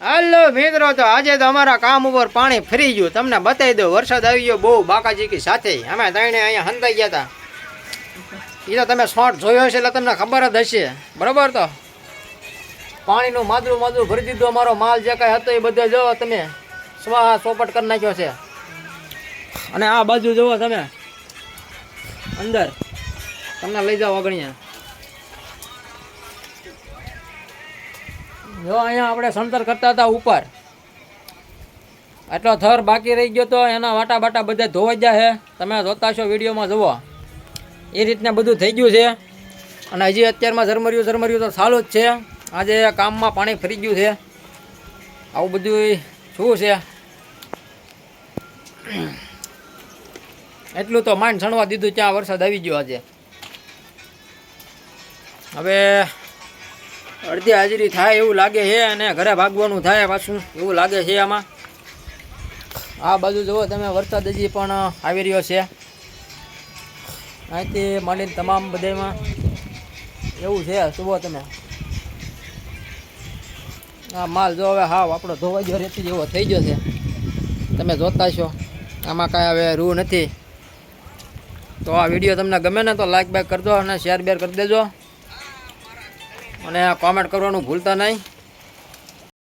હાલો મિત્રો, તો આજે તો અમારા કામ ઉપર પાણી ફરી ગયું. તમને બતાવી દઉં, વરસાદ આવી ગયો બહુ બાકાજીકી સાથે. અમે ત્રણે અહીંયા હંતાઈ ગયા હતા એ તો તમે શોર્ટ જોયો હશે એટલે તમને ખબર જ હશે. બરોબર તો? પાણીનું માદરું માદરું ભરી દીધું અમારો માલ, જે કાંઈ હતો એ બધો જો તમે. સ્વા ચોપટ કરી નાખ્યો છે. અને આ બાજુ જુઓ તમે. અંદર. તમને લઈ જાઓ અગણિયા જો અહીંયા આપણે સંતર કરતા હતા ઉપર. એટલો થર બાકી રહી ગયો તો એના વાટા બાટા બધા ધોવાઈ જાય છે તમે જોતા છો વિડીયોમાં, જુઓ. એ રીતના બધું થઈ ગયું છે. અને હજી અત્યારમાં ઝરમર્યું ઝરમર્યું તો સારું જ છે. આજે કામમાં પાણી ફરી ગયું છે. આવું બધું શું છે? એટલું તો માંડ છણવા દીધું, ત્યાં વરસાદ આવી ગયો આજે. હવે અડધી હાજરી થાય એવું લાગે છે અને ઘરે ભાગવાનું થાય પાછું, એવું લાગે છે આમાં. આ બાજુ જુઓ તમે, વરસાદ હજી પણ આવી રહ્યો છે. અહીંથી માંડીને તમામ બધામાં એવું છે, જુઓ તમે. આ માલ જો હવે હાવ આપણો ધોવાઈ ગયો, રેતી જેવો થઈ ગયો છે. તમે જોતા છો, આમાં કાંઈ હવે રૂ નથી. તો આ વીડિયો તમને ગમે ને તો લાઇક બાઇક કરજો અને શેર બેર કરી દેજો. અને કોમેન્ટ કરવાનું ભૂલતા નહીં.